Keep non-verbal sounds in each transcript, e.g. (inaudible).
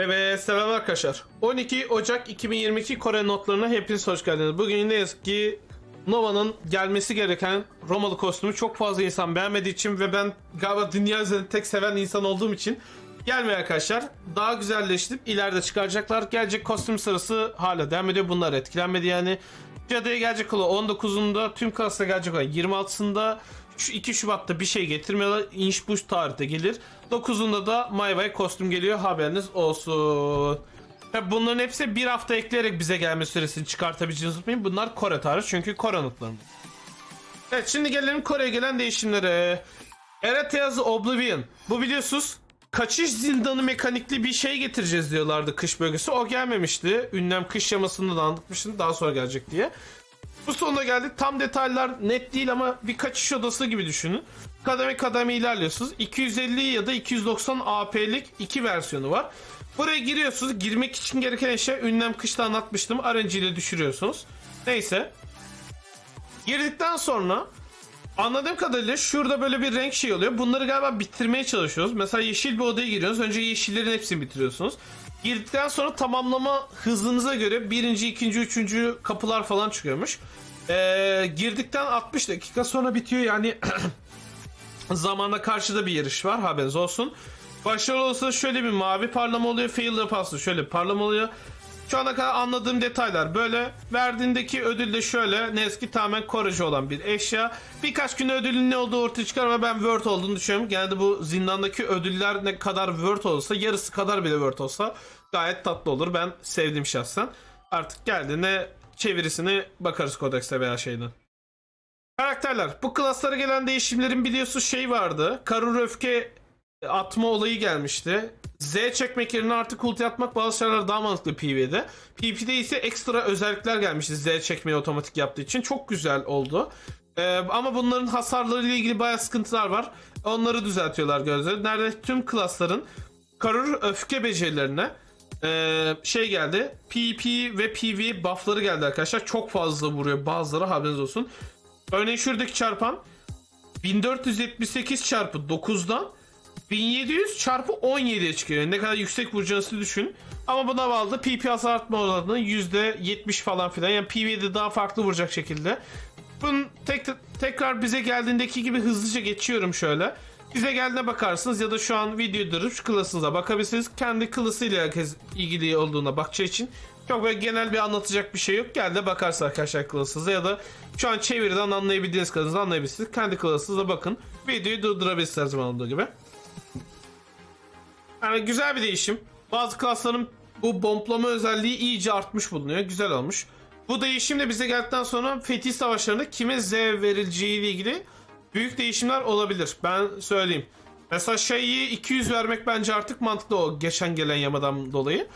Evet selam arkadaşlar. 12 Ocak 2022 Kore notlarına hepiniz hoş geldiniz. Bugün ne yazık ki Nova'nın gelmesi gereken Romalı kostümü çok fazla insan beğenmediği için ve ben galiba dünya üzerinde tek seven insan olduğum için gelmiyor arkadaşlar. Daha güzelleştirip ileride çıkaracaklar. Gelecek kostüm sırası hala devam ediyor. Bunlar etkilenmedi yani. Cadıya gelecek olan 19'unda tüm klasa gelecek olan 26'sında şu 2 Şubat'ta bir şey getirmiyorlar. İnş bu tarihte gelir. 9'unda da Mayvay kostüm geliyor. Haberiniz olsun. Tabii bunların hepsi bir hafta ekleyerek bize gelme süresini çıkartabileceğinizi unutmayın. Bunlar Kore tarihi çünkü Kore notlarında. Evet şimdi gelelim Kore'ye gelen değişimlere. Ereteaz Oblivion. Bu biliyorsunuz kaçış zindanı mekanikli bir şey getireceğiz diyorlardı kış bölgesi. O gelmemişti. Ünlem kış yamasını da anlatmıştım daha sonra gelecek diye. Bu sonuna geldik. Tam detaylar net değil ama bir kaçış odası gibi düşünün. Kademe kademe ilerliyorsunuz. 250 ya da 290 AP'lik iki versiyonu var. Buraya giriyorsunuz. Girmek için gereken eşya ünlem kışta anlatmıştım. RNG ile düşürüyorsunuz. Neyse. Girdikten sonra anladığım kadarıyla şurada böyle bir renk şey oluyor. Bunları galiba bitirmeye çalışıyoruz. Mesela yeşil bir odaya giriyorsunuz. Önce yeşillerin hepsini bitiriyorsunuz. Girdikten sonra tamamlama hızınıza göre birinci, ikinci, üçüncü kapılar falan çıkıyormuş. Ee, girdikten 60 dakika sonra bitiyor yani (clears throat) zamanda karşıda bir yarış var haberiniz olsun. Başarılı olsa şöyle bir mavi parlama oluyor. Fail yaparsa şöyle parlama oluyor. Şu ana kadar anladığım detaylar böyle. Verdiğindeki ödül de şöyle. Ne eski tamamen koruyucu olan bir eşya. Birkaç gün ödülün ne olduğu ortaya çıkar ama ben Word olduğunu düşünüyorum. Genelde bu zindandaki ödüller ne kadar Word olsa yarısı kadar bile Word olsa gayet tatlı olur. Ben sevdim şahsen. Artık geldiğinde çevirisini bakarız kodekste veya şeyden. Karakterler. Bu klaslara gelen değişimlerin biliyorsun şey vardı. Karur öfke atma olayı gelmişti. Z çekmek yerine artık ulti atmak bazı şeyler daha mantıklı PvE'de. PvP'de ise ekstra özellikler gelmişti Z çekmeyi otomatik yaptığı için. Çok güzel oldu. Ee, ama bunların hasarları ile ilgili bayağı sıkıntılar var. Onları düzeltiyorlar gözleri. Nerede tüm klasların Karur öfke becerilerine ee, şey geldi. PP ve PV buffları geldi arkadaşlar. Çok fazla vuruyor bazıları haberiniz olsun. Örneğin şuradaki çarpan 1478 çarpı 9'dan 1700 çarpı 17'ye çıkıyor. Ne kadar yüksek vuracağınızı düşün. Ama buna bağlı PP hasar artma oranı %70 falan filan. Yani PV'de daha farklı vuracak şekilde. Bunun tek, tekrar bize geldiğindeki gibi hızlıca geçiyorum şöyle. Bize geldiğine bakarsınız ya da şu an videoyu durup klasınıza bakabilirsiniz. Kendi klasıyla herkes ilgili olduğuna bakacağı için çok böyle genel bir anlatacak bir şey yok. Gel de bakarsın arkadaşlar klasınıza ya da şu an çeviriden anlayabildiğiniz kadarınızı anlayabilirsiniz. Kendi klasınıza bakın. Videoyu durdurabilirsiniz her zaman olduğu gibi. Yani güzel bir değişim. Bazı klasların bu bomblama özelliği iyice artmış bulunuyor. Güzel olmuş. Bu değişim de bize geldikten sonra Fetih Savaşları'nda kime Z verileceği ile ilgili büyük değişimler olabilir. Ben söyleyeyim. Mesela şeyi 200 vermek bence artık mantıklı o geçen gelen yamadan dolayı.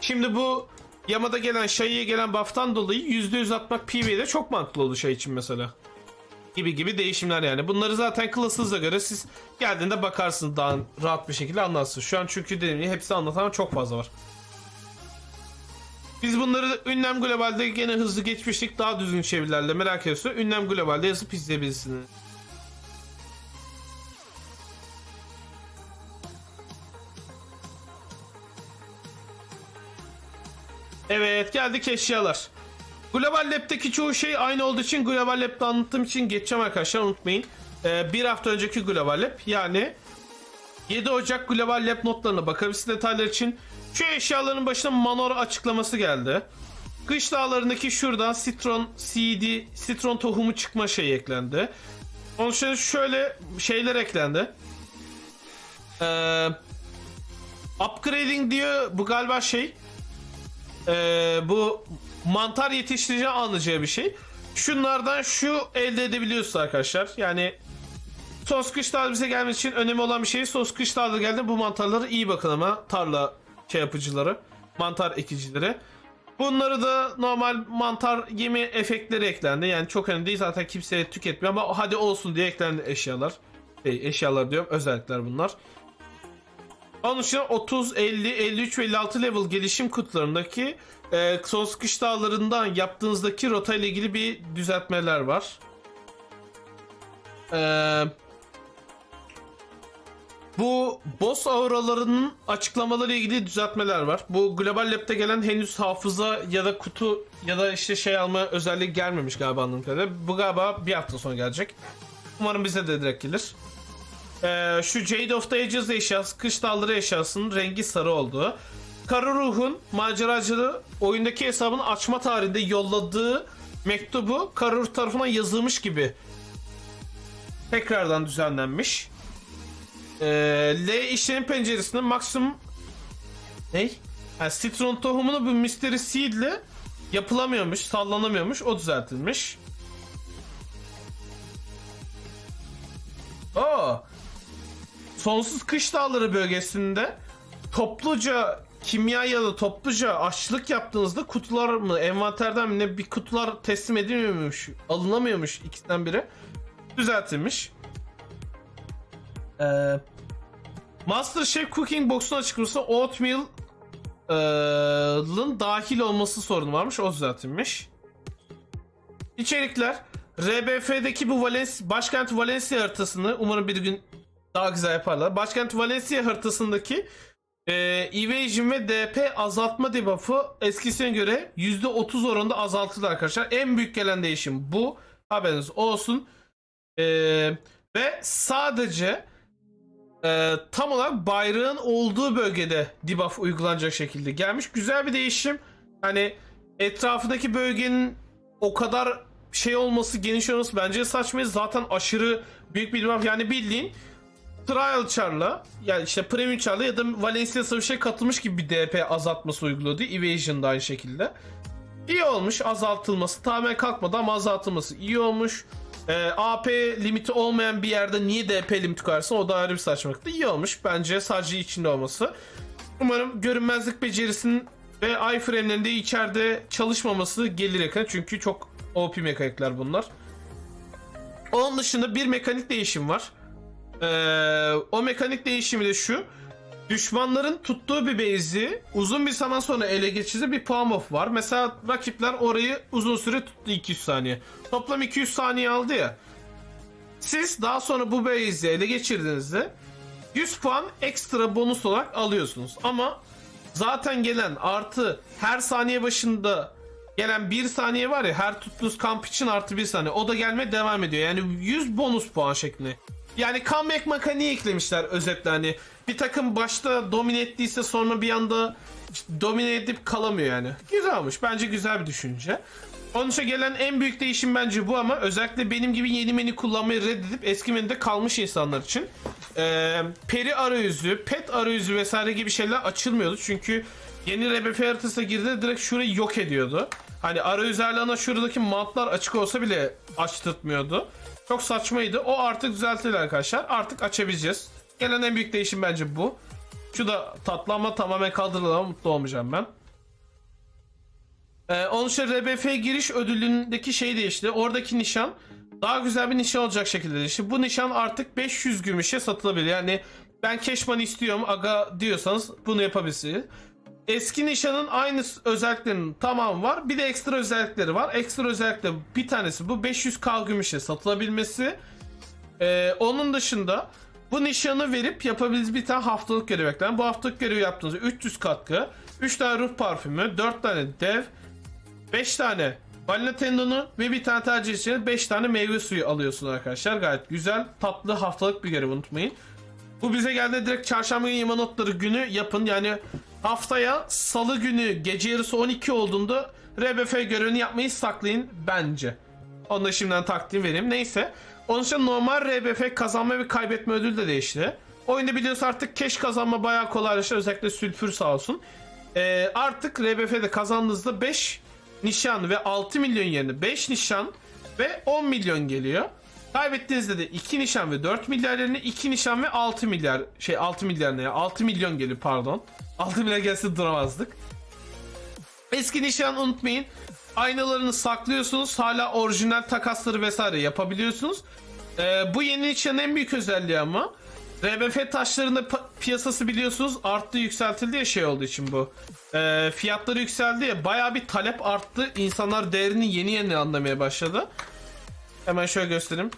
Şimdi bu yamada gelen şeyiye gelen buff'tan dolayı %100 atmak PvE'de çok mantıklı oldu şey için mesela. Gibi gibi değişimler yani. Bunları zaten klasınıza göre siz geldiğinde bakarsınız daha rahat bir şekilde anlarsınız. Şu an çünkü dediğim gibi hepsi anlatan çok fazla var. Biz bunları Ünlem Global'de gene hızlı geçmiştik. Daha düzgün çevirilerle merak ediyorsa Ünlem Global'de yazıp izleyebilirsiniz. Evet geldik eşyalar. Global Lab'deki çoğu şey aynı olduğu için Global Lab'de anlattığım için geçeceğim arkadaşlar unutmayın. Ee, bir hafta önceki Global Lab yani 7 Ocak Global Lab notlarına bakabilirsiniz detaylar için. Şu eşyaların başına Manor açıklaması geldi. Kış dağlarındaki şuradan Citron CD, Citron tohumu çıkma şeyi eklendi. Onun için şöyle şeyler eklendi. Ee, upgrading diyor bu galiba şey. Ee, bu mantar yetiştirici anlayacağı bir şey. Şunlardan şu elde edebiliyorsunuz arkadaşlar. Yani sos kış dağları bize gelmesi için önemli olan bir şey. Sos kış dağları geldi bu mantarları iyi bakın ama tarla şey yapıcıları, mantar ekicileri. Bunları da normal mantar yemi efektleri eklendi. Yani çok önemli değil zaten kimseye tüketmiyor ama hadi olsun diye eklendi eşyalar. Şey, eşyalar diyorum özellikler bunlar. İçin 30, 50, 53 ve 56 level gelişim kutularındaki e, son sıkış dağlarından yaptığınızdaki rota ile ilgili bir düzeltmeler var. Eee Bu boss auralarının açıklamaları ilgili düzeltmeler var. Bu Global Lab'de gelen henüz hafıza ya da kutu ya da işte şey alma özelliği gelmemiş galiba anladığım kadarıyla. Bu galiba bir hafta sonra gelecek. Umarım bize de direkt gelir. Ee, şu Jade of the Ages eşyası, kış dalları eşyasının rengi sarı oldu. Kara Ruh'un maceracılığı oyundaki hesabını açma tarihinde yolladığı mektubu Kara Ruh tarafından yazılmış gibi tekrardan düzenlenmiş. Ee, L işlem penceresinde maksimum ne? Yani citron tohumunu bu Mystery Seed ile yapılamıyormuş, sallanamıyormuş. O düzeltilmiş. Oo. Sonsuz kış dağları bölgesinde topluca kimya ya da topluca aşçılık yaptığınızda kutular mı envanterden mi ne bir kutular teslim edilmiyormuş alınamıyormuş ikisinden biri düzeltilmiş. Ee, Master Chef Cooking Box'un açıklaması Oatmeal'ın dahil olması sorunu varmış o düzeltilmiş. İçerikler RBF'deki bu Valencia, başkent Valencia haritasını umarım bir gün daha güzel yaparlar. Başkent Valencia haritasındaki e, Evasion ve DP azaltma debuff'ı eskisine göre %30 oranında azaltıldı arkadaşlar. En büyük gelen değişim bu. Haberiniz olsun. E, ve sadece e, tam olarak bayrağın olduğu bölgede debuff uygulanacak şekilde gelmiş. Güzel bir değişim. Hani etrafındaki bölgenin o kadar şey olması, geniş olması bence saçmayız. Zaten aşırı büyük bir debuff. Yani bildiğin Trial Char'la yani işte Premium Char'la ya da Valencia Savaş'a katılmış gibi bir DP azaltması uyguladı. Evasion da aynı şekilde. İyi olmuş azaltılması. Tamamen kalkmadı ama azaltılması iyi olmuş. Ee, AP limiti olmayan bir yerde niye DP limiti koyarsın o da ayrı bir saçmalıktı. İyi olmuş bence sadece içinde olması. Umarım görünmezlik becerisinin ve iframe'lerinde içeride çalışmaması gelir yakın. Çünkü çok OP mekanikler bunlar. Onun dışında bir mekanik değişim var. Ee, o mekanik değişimi de şu. Düşmanların tuttuğu bir base'i uzun bir zaman sonra ele geçirdiği bir puan buff var. Mesela rakipler orayı uzun süre tuttu 200 saniye. Toplam 200 saniye aldı ya. Siz daha sonra bu base'i ele geçirdiğinizde 100 puan ekstra bonus olarak alıyorsunuz. Ama zaten gelen artı her saniye başında gelen 1 saniye var ya her tuttuğunuz kamp için artı 1 saniye. O da gelmeye devam ediyor. Yani 100 bonus puan şeklinde. Yani comeback mekaniği eklemişler özetle hani. Bir takım başta domine ettiyse sonra bir anda domine edip kalamıyor yani. Güzel olmuş. Bence güzel bir düşünce. İçin gelen en büyük değişim bence bu ama özellikle benim gibi yeni menü kullanmayı reddedip eski menüde kalmış insanlar için. Ee, peri arayüzü, pet arayüzü vesaire gibi şeyler açılmıyordu. Çünkü yeni RBF haritasına girdi direkt şurayı yok ediyordu. Hani arayüz ayarlarına şuradaki mantlar açık olsa bile açtırtmıyordu. Çok saçmaydı. O artık düzeltildi arkadaşlar. Artık açabileceğiz. Gelen en büyük değişim bence bu. Şu da tatlı ama tamamen kaldırılır ama mutlu olmayacağım ben. Ee, onun için RBF giriş ödülündeki şey değişti. Oradaki nişan daha güzel bir nişan olacak şekilde değişti. Bu nişan artık 500 gümüşe satılabilir. Yani ben keşman istiyorum aga diyorsanız bunu yapabilirsiniz. Eski nişanın aynı özelliklerinin tamamı var. Bir de ekstra özellikleri var. Ekstra özellikle bir tanesi bu 500k gümüşe satılabilmesi. Ee, onun dışında bu nişanı verip yapabildiğiniz bir tane haftalık görev eklen. Bu haftalık görevi yaptığınızda 300 katkı, 3 tane ruh parfümü, 4 tane dev, 5 tane balina tendonu ve bir tane tercih için 5 tane meyve suyu alıyorsunuz arkadaşlar. Gayet güzel, tatlı haftalık bir görev unutmayın. Bu bize geldi direkt çarşamba günü yama notları günü yapın. Yani haftaya salı günü gece yarısı 12 olduğunda RBF görevini yapmayı saklayın bence. Onu da şimdiden takdim vereyim. Neyse. Onun için normal RBF kazanma ve kaybetme ödülü de değişti. Oyunda biliyorsun artık keş kazanma bayağı kolaylaştı. Özellikle sülfür sağ olsun. Ee, artık RBF'de kazandığınızda 5 nişan ve 6 milyon yerine 5 nişan ve 10 milyon geliyor. Kaybettiğinizde de 2 nişan ve 4 milyar yerine 2 nişan ve 6 milyar şey 6 milyar ne ya 6 milyon geliyor pardon. (laughs) 6 milyar gelse duramazdık. Eski nişan unutmayın. Aynalarını saklıyorsunuz. Hala orijinal takasları vesaire yapabiliyorsunuz. Ee, bu yeni nişanın en büyük özelliği ama RBF taşlarında piyasası biliyorsunuz arttı yükseltildi ya şey olduğu için bu. Ee, fiyatları yükseldi ya baya bir talep arttı. İnsanlar değerini yeni yeni anlamaya başladı. Hemen şöyle göstereyim.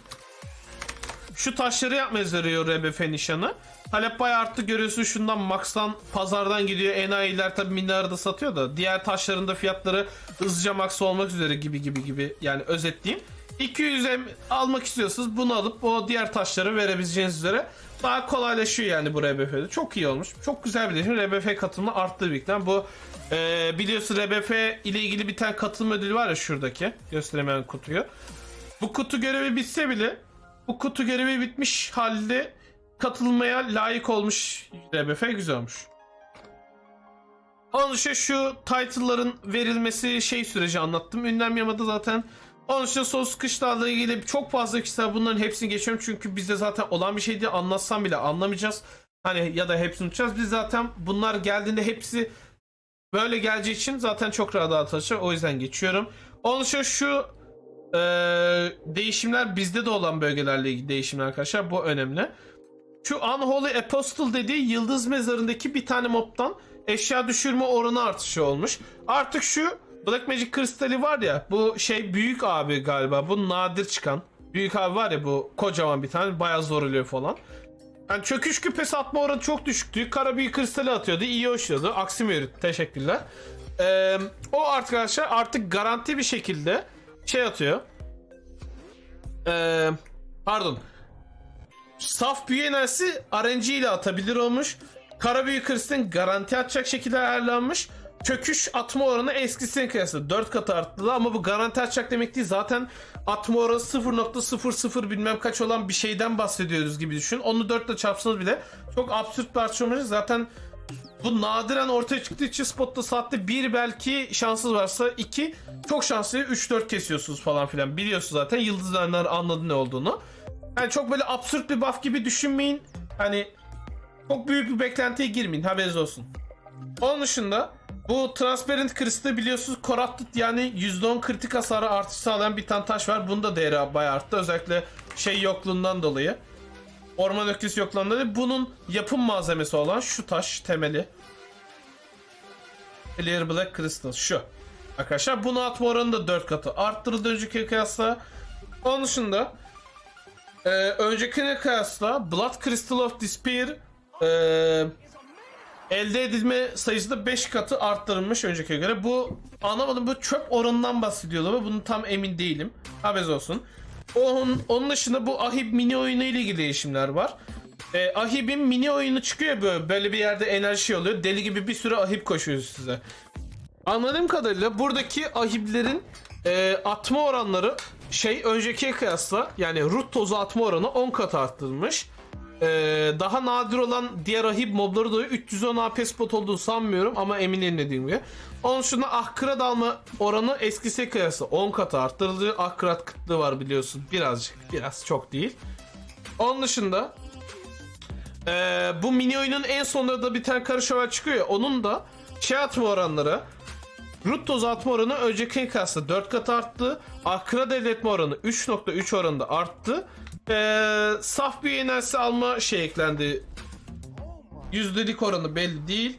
şu taşları yapmaya yarıyor RBF nişanı. Talep bayağı arttı görüyorsun şundan Max'tan pazardan gidiyor. Enayiler tabi milyarda satıyor da diğer taşların da fiyatları hızlıca Max olmak üzere gibi gibi gibi yani özetleyeyim. 200 em almak istiyorsanız bunu alıp o diğer taşları verebileceğiniz üzere daha kolaylaşıyor yani bu RBF'de. Çok iyi olmuş. Çok güzel bir değişim. RBF katılımı arttı birlikten. Bu e, biliyorsun RBF ile ilgili bir tane katılım ödülü var ya şuradaki. Gösteremeyen kutuyu. Bu kutu görevi bitse bile bu kutu görevi bitmiş halde katılmaya layık olmuş RBF güzel olmuş. Onun dışında şu title'ların verilmesi şey süreci anlattım. Ünlem yamada zaten onun dışında sos kışlarla ilgili çok fazla kişiler bunların hepsini geçiyorum. Çünkü bizde zaten olan bir şey değil. Anlatsam bile anlamayacağız. Hani ya da hepsini unutacağız. Biz zaten bunlar geldiğinde hepsi böyle geleceği için zaten çok rahat dağıtılacak. O yüzden geçiyorum. Onun dışında şu e, değişimler bizde de olan bölgelerle ilgili değişimler arkadaşlar. Bu önemli. Şu Unholy Apostle dediği yıldız mezarındaki bir tane mobtan eşya düşürme oranı artışı olmuş. Artık şu Black Magic kristali var ya bu şey büyük abi galiba bu nadir çıkan. Büyük abi var ya bu kocaman bir tane bayağı zor oluyor falan. Yani çöküş küpesi atma oranı çok düşüktü. Kara büyük kristali atıyordu. iyi hoşluyordu. Aksimi yürüttü. Teşekkürler. Ee, o arkadaşlar artık garanti bir şekilde şey atıyor. Ee, pardon. Saf büyü enerjisi RNG ile atabilir olmuş. Kara büyü kristalin garanti atacak şekilde ayarlanmış. Çöküş atma oranı eskisine kıyasla 4 kat arttı ama bu garanti atacak demek değil. Zaten atma oranı 0.00 bilmem kaç olan bir şeyden bahsediyoruz gibi düşün. Onu 4 ile çarpsanız bile çok absürt bir artış. Zaten bu nadiren ortaya çıktığı için spotta saatte 1 belki şanssız varsa 2 çok şanslı 3-4 kesiyorsunuz falan filan. Biliyorsunuz zaten yıldızlarlar anladı ne olduğunu. Yani çok böyle absürt bir buff gibi düşünmeyin. Hani çok büyük bir beklentiye girmeyin haberiniz olsun. Onun dışında bu Transparent Cryst'ı biliyorsunuz Corrupted yani %10 kritik hasarı artış sağlayan bir tane taş var. Bunun da değeri bayağı arttı. Özellikle şey yokluğundan dolayı. Orman öküzü yokluğundan dolayı. Bunun yapım malzemesi olan şu taş temeli. Clear Black Crystal şu. Arkadaşlar bunu atma oranı da 4 katı arttırıldı önceki kıyasla. Onun dışında ee, öncekine kıyasla Blood Crystal of Despair ee, elde edilme sayısı da 5 katı arttırılmış önceki göre. Bu anlamadım bu çöp oranından bahsediyorlar ama bunu tam emin değilim. Haberiniz olsun. Onun, onun dışında bu Ahib mini oyunu ile ilgili değişimler var. Ee, Ahib'in mini oyunu çıkıyor böyle, böyle bir yerde enerji oluyor. Deli gibi bir sürü Ahib koşuyor size. Anladığım kadarıyla buradaki ahiblerin e, atma oranları şey öncekiye kıyasla yani root tozu atma oranı 10 kat arttırılmış. E, daha nadir olan diğer ahib mobları da 310 AP spot olduğunu sanmıyorum ama eminim dediğim gibi. Onun dışında ahkıra dalma oranı eskisi kıyasla 10 kat arttırıldı. Ahkırat kıtlığı var biliyorsun birazcık biraz çok değil. Onun dışında e, bu mini oyunun en sonunda da bir tane karışıver çıkıyor ya onun da şey atma oranları Root tozu atma oranı önceki kıyasla 4 kat arttı. Akra devletme oranı 3.3 oranında arttı. Ee, saf bir enerjisi alma şey eklendi. Yüzdelik oranı belli değil.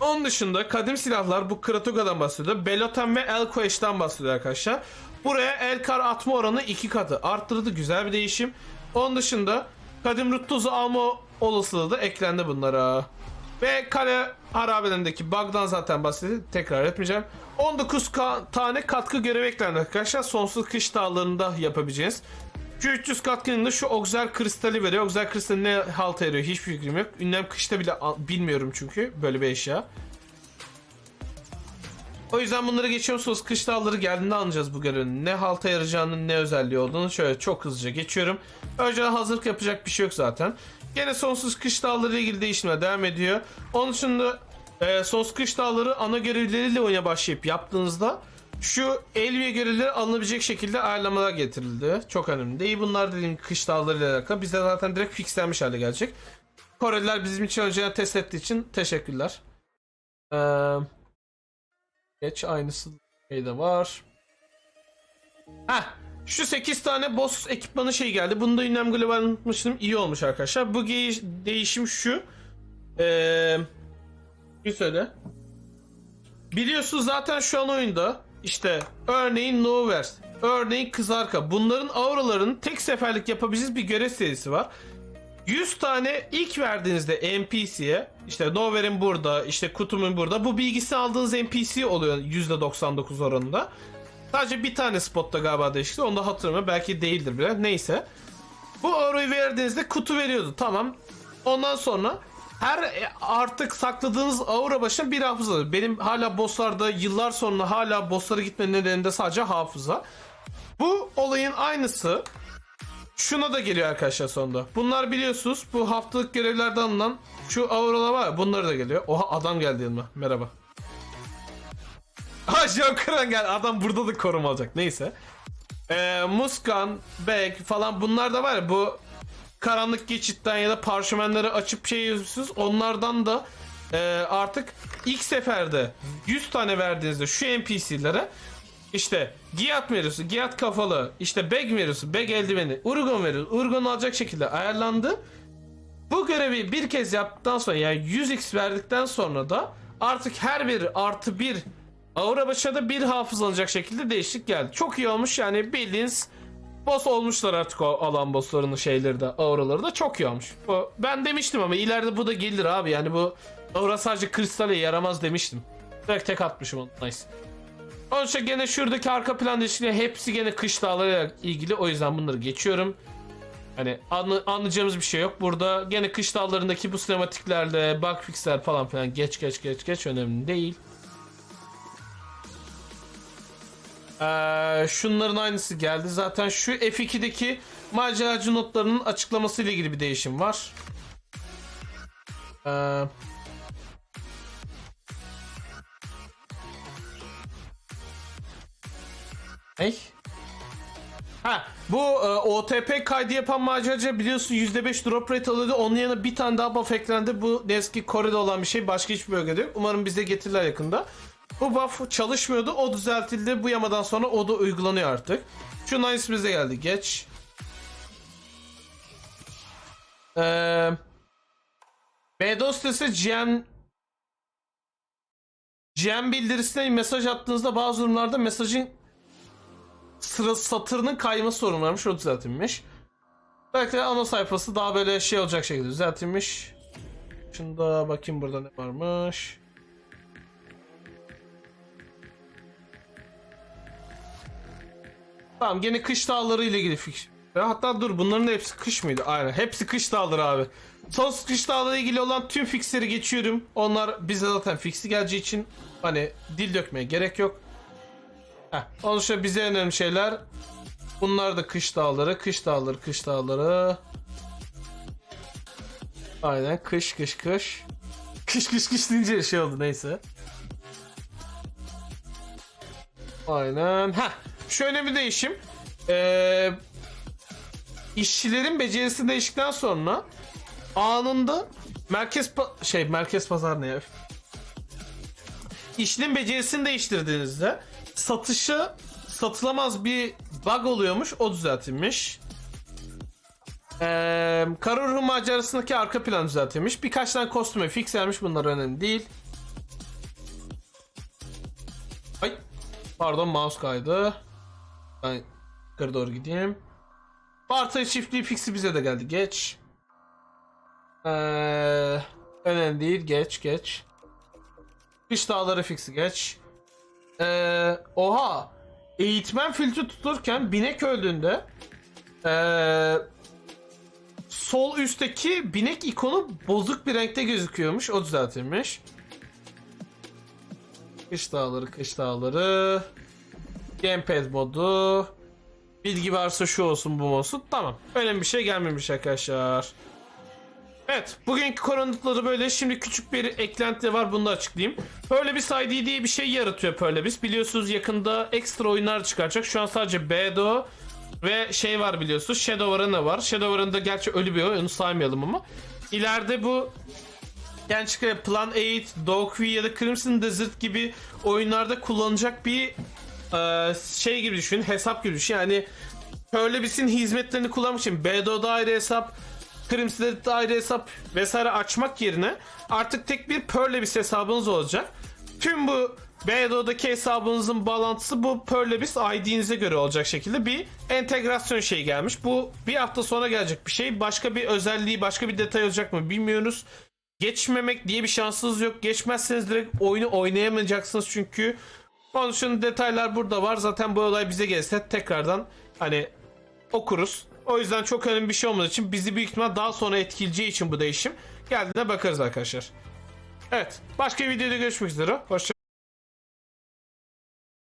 Onun dışında kadim silahlar bu Kratoga'dan bahsediyor. Beloten ve Elquest'ten bahsediyor arkadaşlar. Buraya Elkar atma oranı 2 katı arttırdı. Güzel bir değişim. Onun dışında kadim root tozu alma olasılığı da eklendi bunlara. Ve kale harabelerindeki bug'dan zaten bahsedildi. Tekrar etmeyeceğim. 19 ka- tane katkı görevi eklendi arkadaşlar. Sonsuz kış dağlarında yapabileceğiniz. Şu 300 katkının da şu Oxer kristali veriyor. Oxer kristali ne halta yarıyor hiçbir fikrim yok. Ünlem kışta bile bilmiyorum çünkü böyle bir eşya. O yüzden bunları geçiyorum. Sos kış dağları geldiğinde anlayacağız bu görevin. Ne halta yarayacağını ne özelliği olduğunu şöyle çok hızlıca geçiyorum. Önceden hazırlık yapacak bir şey yok zaten. Gene sonsuz kış ile ilgili değişimler devam ediyor. Onun dışında e, sonsuz kış ana görevleriyle oyuna başlayıp yaptığınızda şu Elviye görevleri alınabilecek şekilde ayarlamalar getirildi. Çok önemli değil. Bunlar dediğim kış dağları ile alakalı. Bizde zaten direkt fixlenmiş hale gelecek. Koreliler bizim için önceden test ettiği için teşekkürler. Eee Geç aynısı şeyde var. Heh. Şu 8 tane boss ekipmanı şey geldi. Bunu da ünlem global unutmuştum. İyi olmuş arkadaşlar. Bu değişim şu. Ee, bir söyle. Biliyorsunuz zaten şu an oyunda işte örneğin Nover Örneğin kızarka. Bunların auralarının tek seferlik yapabileceğiniz bir görev serisi var. 100 tane ilk verdiğinizde NPC'ye işte Nover'in burada işte kutumun burada bu bilgisi aldığınız NPC oluyor %99 oranında. Sadece bir tane spotta galiba değişti onu da hatırlamıyorum belki değildir bile neyse. Bu aurayı verdiğinizde kutu veriyordu tamam. Ondan sonra her e, artık sakladığınız aura başına bir hafıza. Benim hala bosslarda yıllar sonra hala bosslara gitmenin nedeninde sadece hafıza. Bu olayın aynısı şuna da geliyor arkadaşlar sonunda. Bunlar biliyorsunuz bu haftalık görevlerden alınan şu auralar var ya bunları da geliyor. Oha adam geldi yanıma. Merhaba. (laughs) Ha Joker'an gel. Adam burada da koruma alacak. Neyse. Ee, Muskan, Beg falan bunlar da var ya bu karanlık geçitten ya da parşömenleri açıp şey yazıyorsunuz. Onlardan da e, artık ilk seferde 100 tane verdiğinizde şu NPC'lere işte Giat veriyorsun, Giat kafalı, işte Beg veriyorsun, Beg eldiveni, Urgon veriyorsun, Urgon alacak şekilde ayarlandı. Bu görevi bir kez yaptıktan sonra yani 100x verdikten sonra da artık her biri artı bir aura başına da bir hafızlanacak şekilde değişiklik geldi. Çok iyi olmuş yani bildiğiniz boss olmuşlar artık o alan bosslarının şeyleri de auraları da çok iyi olmuş. Bu, ben demiştim ama ileride bu da gelir abi yani bu aura sadece kristale yaramaz demiştim. Tek tek atmışım onu nice. Onun gene şuradaki arka plan değişikliği hepsi gene kış dağlarıyla ilgili o yüzden bunları geçiyorum. Hani anlı, anlayacağımız bir şey yok. Burada gene kış dağlarındaki bu sinematiklerle bug fixler falan filan geç geç geç geç önemli değil. Ee, şunların aynısı geldi. Zaten şu F2'deki maceracı notlarının açıklaması ile ilgili bir değişim var. Ee, Ney? Ha bu e, OTP kaydı yapan maceracı biliyorsun %5 drop rate alıyordu. Onun yanına bir tane daha buff eklendi. Bu ne yazık ki Kore'de olan bir şey. Başka hiçbir bölgede yok. Umarım bize getirirler yakında. Bu buff çalışmıyordu. O düzeltildi. Bu yamadan sonra o da uygulanıyor artık. Şu nice bize geldi. Geç. Ee, BDOS sitesi GM GM bildirisine mesaj attığınızda bazı durumlarda mesajın sıra satırının kayma sorunu varmış o düzeltilmiş. Belki de ana sayfası daha böyle şey olacak şekilde düzeltilmiş. Şunda bakayım burada ne varmış. Tamam gene kış dağları ile ilgili fikir. Ve hatta dur bunların da hepsi kış mıydı? Aynen hepsi kış dağları abi. Son kış dağları ile ilgili olan tüm fixleri geçiyorum. Onlar bize zaten fixi geleceği için hani dil dökmeye gerek yok. Heh, onun dışında bize önemli şeyler bunlar da kış dağları, kış dağları, kış dağları. Aynen kış kış kış. Kış kış kış deyince şey oldu neyse. Aynen. Ha, şöyle bir değişim. Ee, işçilerin becerisi değiştikten sonra anında merkez şey merkez pazar ne ya? İşçinin becerisini değiştirdiğinizde satışı satılamaz bir bug oluyormuş. O düzeltilmiş. Ee, Karurhu macerasındaki arka plan düzeltilmiş. Birkaç tane kostüme fix vermiş. Bunlar önemli değil. Ay. Pardon mouse kaydı. Ben yukarı doğru gideyim. Bartay çiftliği fixi bize de geldi. Geç. Ee, önemli değil. Geç geç. Kış dağları fixi geç. Ee, oha. Eğitmen filtre tuturken binek öldüğünde ee, sol üstteki binek ikonu bozuk bir renkte gözüküyormuş. O düzeltilmiş. Kış dağları, kış dağları. Gamepad modu. Bilgi varsa şu olsun bu olsun. Tamam. Önemli bir şey gelmemiş arkadaşlar. Evet, bugünkü koronutları böyle. Şimdi küçük bir eklenti var, bunu da açıklayayım. Perlebis ID diye bir şey yaratıyor Perlebis. Biliyorsunuz yakında ekstra oyunlar çıkaracak. Şu an sadece BDO ve şey var biliyorsunuz. Shadow Arena var. Shadow Arena'da gerçi ölü bir oyun, saymayalım ama. İleride bu yani çıkıyor Plan 8, Dog V ya da Crimson Desert gibi oyunlarda kullanacak bir e, şey gibi düşün, hesap gibi düşün. Yani Perlebis'in hizmetlerini kullanmak için BDO'da ayrı hesap, Crimson'da ayrı hesap vesaire açmak yerine artık tek bir Perlebis hesabınız olacak. Tüm bu BDO'daki hesabınızın bağlantısı bu Perlebis ID'nize göre olacak şekilde bir entegrasyon şeyi gelmiş. Bu bir hafta sonra gelecek bir şey. Başka bir özelliği, başka bir detay olacak mı bilmiyoruz. Geçmemek diye bir şansınız yok. Geçmezseniz direkt oyunu oynayamayacaksınız çünkü onun için detaylar burada var. Zaten bu olay bize gelse tekrardan hani okuruz. O yüzden çok önemli bir şey olmadığı için bizi büyük ihtimal daha sonra etkileyeceği için bu değişim geldiğine bakarız arkadaşlar. Evet. Başka bir videoda görüşmek üzere. Hoşça